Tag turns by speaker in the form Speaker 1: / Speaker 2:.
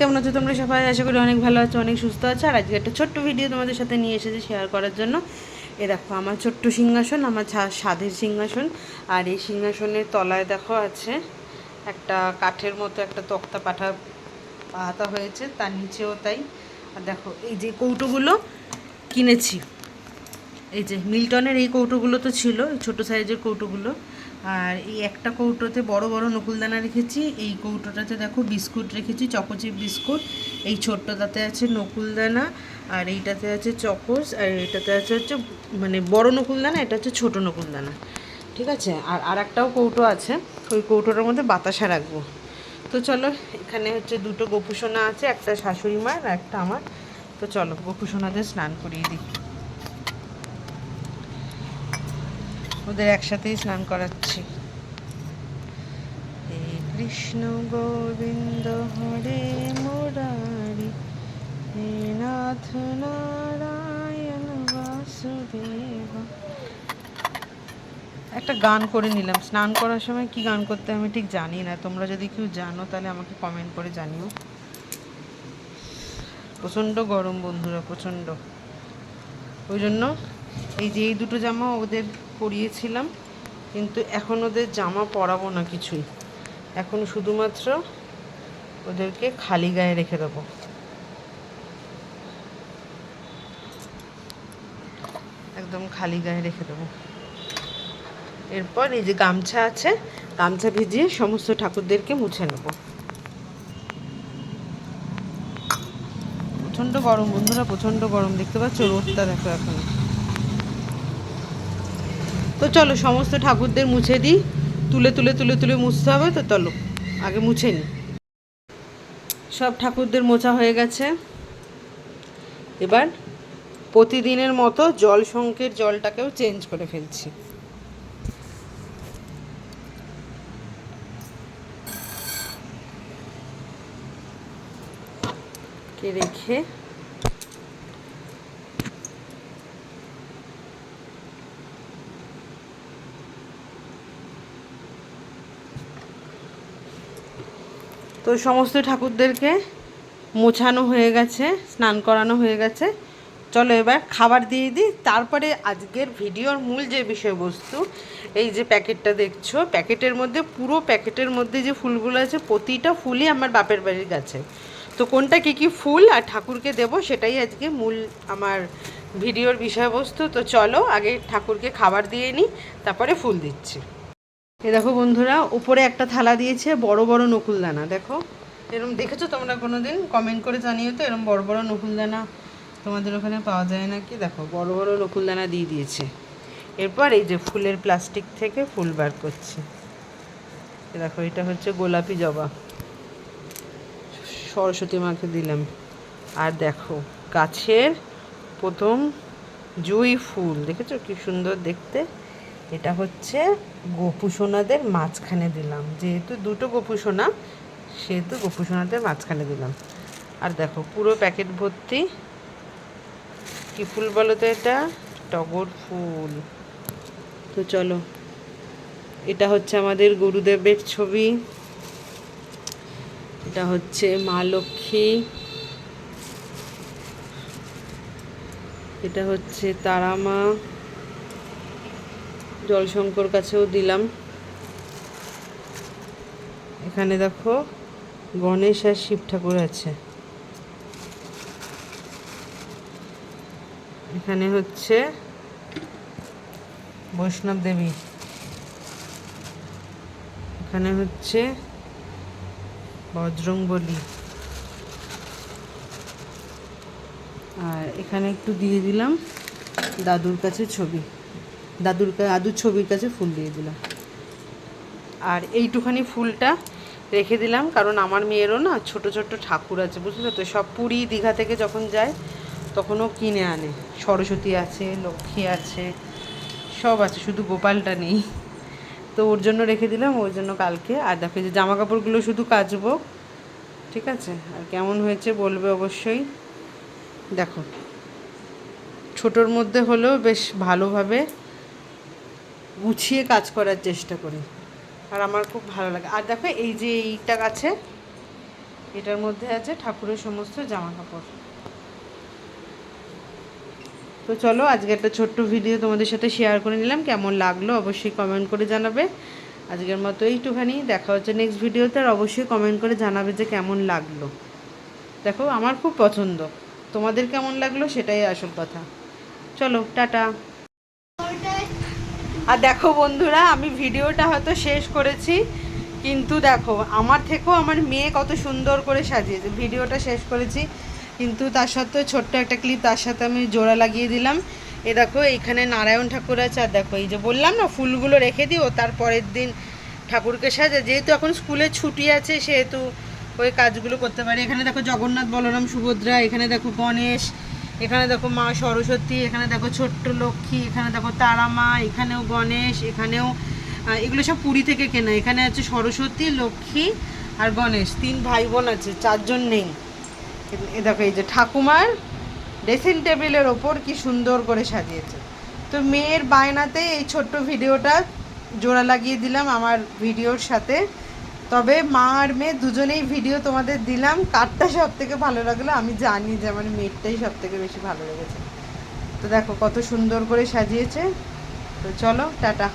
Speaker 1: কেমন আছো তোমরা সবাই? আশা করি অনেক ভালো আছো, অনেক সুস্থ আছো। আর আজকে একটা ছোট্ট ভিডিও তোমাদের সাথে নিয়ে এসেছি শেয়ার করার জন্য। এ দেখো, আমার ছোট্ট সিংহাসন, আমার স্বাদের সিংহাসন। আর এই সিংহাসনের তলায় দেখো আছে একটা কাঠের মতো একটা তক্তা পাঠা পাতা হয়েছে, তার নিচেও তাই। আর দেখো, এই যে কৌটোগুলো কিনেছি। এই যে মিল্টনের এই কৌটোগুলো তো ছিল ছোটো সাইজের কৌটোগুলো। আর এই একটা কৌটোতে বড় বড় নকুলদানা রেখেছি, এই কৌটোটাতে দেখো বিস্কুট রেখেছি, চকোচিপ বিস্কুট, এই ছোট্টটাতে আছে নকুলদানা, আর এইটাতে আছে চকোস আর এইটাতে আছে হচ্ছে মানে বড় নকুলদানা, এটা হচ্ছে ছোট নকুলদানা, ঠিক আছে? আর আর একটাও কৌটো আছে, ওই কৌটোটার মধ্যে বাতাসা রাখব। তো চলো, এখানে হচ্ছে দুটো গোপুসোনা আছে, একটা শাশুড়ি মার আর একটা আমার। তো চলো গোপুসোনাদের স্নান করিয়ে দিই। ওদের একসাথেই স্নান করাচ্ছি। কৃষ্ণ গোবিন্দ, হরে মুরারি, হে নাথ নারায়ণ বাসুদেব। একটা গান করে নিলাম। স্নান করার সময় কি গান করতে আমি ঠিক জানি না। তোমরা যদি কেউ জানো তাহলে আমাকে কমেন্ট করে জানিও। প্রচণ্ড গরম বন্ধুরা, প্রচণ্ড। ওই জন্য এই যে এই দুটো জামা ওদের পরিয়েছিলাম, কিন্তু এখন ওদের জামা পরাবো না কিছুই। এখন শুধুমাত্র ওদেরকে খালি গায়ে রেখে দেবো। একদম খালি গায়ে রেখে দেবো। এরপর এই যে গামছা আছে, গামছা ভিজিয়ে সমস্ত ঠাকুরদেরকে মুছে নেব। প্রচণ্ড গরম বন্ধুরা, প্রচণ্ড গরম, দেখতে পাচ্ছ রোদটা দেখো এখন। তো চলো, সমস্ত ঠাকুরদের মুছে দিই। তুলে তুলে তুলে তুলে মুছতে হবে, তো চলো, আগে মুছে নিই সব ঠাকুরদের মোছা হয়ে গেছে। এবার প্রতিদিনের মতো জল সংকের জলটাকেও চেঞ্জ করে ফেলছি। রেখে তো সমস্ত ঠাকুরদেরকে মোছানো হয়ে গেছে, স্নান করানো হয়ে গেছে। চলো এবার খাবার দিয়ে দিই। তারপরে আজকের ভিডিওর মূল যে বিষয়বস্তু, এই যে প্যাকেটটা দেখছ, প্যাকেটের মধ্যে, পুরো প্যাকেটের মধ্যে যে ফুলগুলো আছে, প্রতিটা ফুলই আমার বাপের বাড়ির গাছে তো কোনটা কী কী ফুল আর ঠাকুরকে দেব, সেটাই আজকে মূল আমার ভিডিওর বিষয়বস্তু। তো চলো আগে ঠাকুরকে খাবার দিয়ে নিই, তারপরে ফুল দিচ্ছি। এ দেখো বন্ধুরা, উপরে একটা থালা দিয়েছে, বড় বড় নকুলদানা, দেখো। এরকম দেখেছ তোমরা কোনো দিন কমেন্ট করে জানিও তো এরকম বড় বড় নকুলদানা তোমাদের ওখানে পাওয়া যায় নাকি? দেখো, বড় বড় নকুলদানা দিয়ে দিয়েছে। এরপর এই যে ফুলের প্লাস্টিক থেকে ফুল বার করছে। দেখো, এটা হচ্ছে গোলাপি জবা। সরস্বতী মাকে দিলাম। আর দেখো, গাছের প্রথম জুঁই ফুল, দেখেছ? কি সুন্দর দেখতে। এটা হচ্ছে গোপুসোনাদের মাঝখানে দিলাম। যেহেতু দুটো গোপুসোনা, সেহেতু গোপুসোনাদের মাঝখানে দিলাম। আর দেখো, পুরো প্যাকেট ভর্তি। কী ফুল বলো তো এটা? টগর ফুল। তো চলো, এটা হচ্ছে আমাদের গুরুদেবের ছবি। এটা হচ্ছে মা লক্ষ্মী। এটা হচ্ছে তারা মা জলশঙ্কর কাছেও দিলাম। এখানে দেখো গণেশ আর শিব ঠাকুর আছে। এখানে হচ্ছে বৈষ্ণব দেবী। এখানে হচ্ছে বজরংবলী। আর এখানে একটু দিয়ে দিলাম দাদুর কাছে ছবি। দাদুর দাদুর ছবির কাছে ফুল দিয়ে দিলাম। আর এইটুখানি ফুলটা রেখে দিলাম, কারণ আমার মেয়েরও না ছোট ছোট ঠাকুর আছে, বুঝলে তো? সব পুরী, দীঘা থেকে যখন যায়, তখনও কিনে আনে। সরস্বতী আছে, লক্ষ্মী আছে, সব আছে, শুধু গোপালটা নেই। তো ওর জন্য রেখে দিলাম, ওর জন্য কালকে। আর দেখো যে জামা কাপড়গুলো শুধু কাচবো, ঠিক আছে? আর কেমন হয়েছে বলবে অবশ্যই। দেখো, ছোটোর মধ্যে হলেও বেশ ভালোভাবে গুছিয়ে কাজ করার চেষ্টা করি। আর আমার খুব ভালো লাগে। আর দেখো, এই যে এইটা আছে এটার মধ্যে আছে ঠাকুরের সমস্ত জামা কাপড় তো চলো, আজকে একটা ছোট্ট ভিডিও তোমাদের সাথে শেয়ার করে নিলাম। কেমন লাগল অবশ্যই কমেন্ট করে জানাবে। আজকের মতো এইটুখানি। দেখা হচ্ছে নেক্সট ভিডিওতে আর অবশ্যই কমেন্ট করে জানাবে যে কেমন লাগল। দেখো, আমার খুব পছন্দ। তোমাদের কেমন লাগল সেটাই আসল কথা। চলো, টাটা। আর দেখো বন্ধুরা, আমি ভিডিওটা হয়তো শেষ করেছি, কিন্তু দেখো, আমার থেকেও আমার মেয়ে কত সুন্দর করে সাজিয়েছে। ভিডিওটা শেষ করেছি, কিন্তু তার সত্ত্বেও ছোট্ট একটা ক্লিপ তার সাথে আমি জোড়া লাগিয়ে দিলাম। এ দেখো, এইখানে নারায়ণ ঠাকুর আছে, আর দেখো, এই যে বললাম না, ফুলগুলো রেখে দিও, তার পরের দিন ঠাকুরকে সাজা। যেহেতু এখন স্কুলে ছুটি আছে, সেহেতু ওই কাজগুলো করতে পারি। এখানে দেখো জগন্নাথ, বলরাম, সুভদ্রা, এখানে দেখো গণেশ এখানে দেখো মা সরস্বতী, এখানে দেখো ছোট্ট লক্ষ্মী, এখানে দেখো তারা মা এখানেও গণেশ, এখানেও এগুলো সব পুরী থেকে কেনা। এখানে আছে সরস্বতী, লক্ষ্মী আর গণেশ। তিন ভাই বোন আছে, চারজন নেই। এ- দেখো এই যে ঠাকুমার ড্রেসিং টেবিলের ওপর কি সুন্দর করে সাজিয়েছে। তো মেয়ের বায়নাতে এই ছোট্ট ভিডিওটা জোড়া লাগিয়ে দিলাম আমার ভিডিওর সাথে। তবে মা আর মেয়ে দুজনেই ভিডিও তোমাদের দিলাম। কারটা সব থেকে ভালো লাগল, আমি জানি যে আমার মেয়েরটাই সব থেকে বেশি ভালো লেগেছে। তো দেখো কত সুন্দর করে সাজিয়েছে। তো চলো, টাটা।